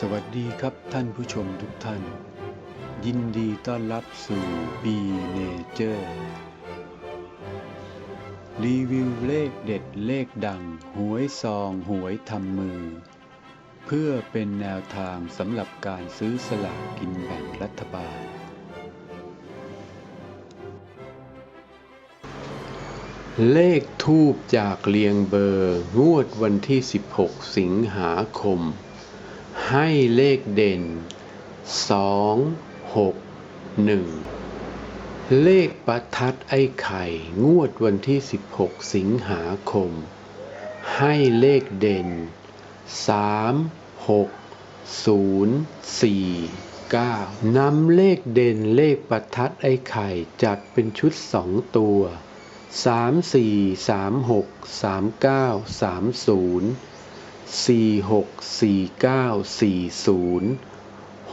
สวัสดีครับท่านผู้ชมทุกท่าน ยินดีต้อนรับสู่ B Nature รีวิวเลขเด็ดเลขดัง หวยซองหวยทำมือ เพื่อเป็นแนวทางสำหรับการซื้อสลากกินแบ่งรัฐบาล เลขทูบจากเลียงเบอร์ งวดวันที่ 16 สิงหาคม ให้เลขเด่น 2 6 1 เลขประทัดไอ้ไข่ งวดวันที่ 16 สิงหาคม ให้เลขเด่น 3 6 0 4 9นำเลขเด่นเลขประทัดไอ้ไข่จัดเป็นชุดสองตัวสามสี่สามหก สี่หกสี่เก้าสี่ศูนย์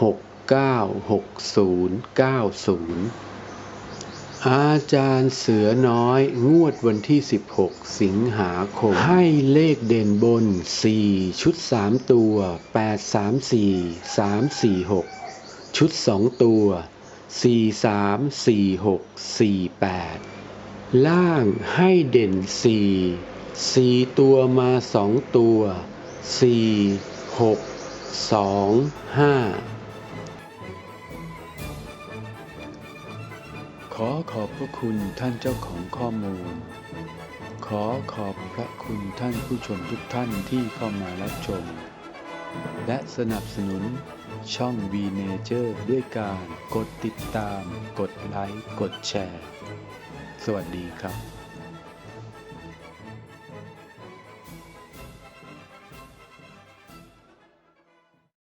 หกเก้าหกศูนย์เก้าศูนย์อาจารย์เสือน้อยงวดวันที่ 16 สิงหาคม ให้เลขเด่นบน 4 ชุด 3 ตัว 8 3 4 3 4 6 ชุด 2 ตัว 4 3 4 6 4 8 ล่างให้เด่นสี่สี่ตัวมาสองตัว สี่หกสองห้าขอขอบพระคุณท่านเจ้าของข้อมูล ขอขอบพระคุณท่านผู้ชมทุกท่านที่เข้ามารับชม และสนับสนุนช่อง V Nature ด้วยการกดติดตาม กดไลค์ กดแชร์ สวัสดีครับ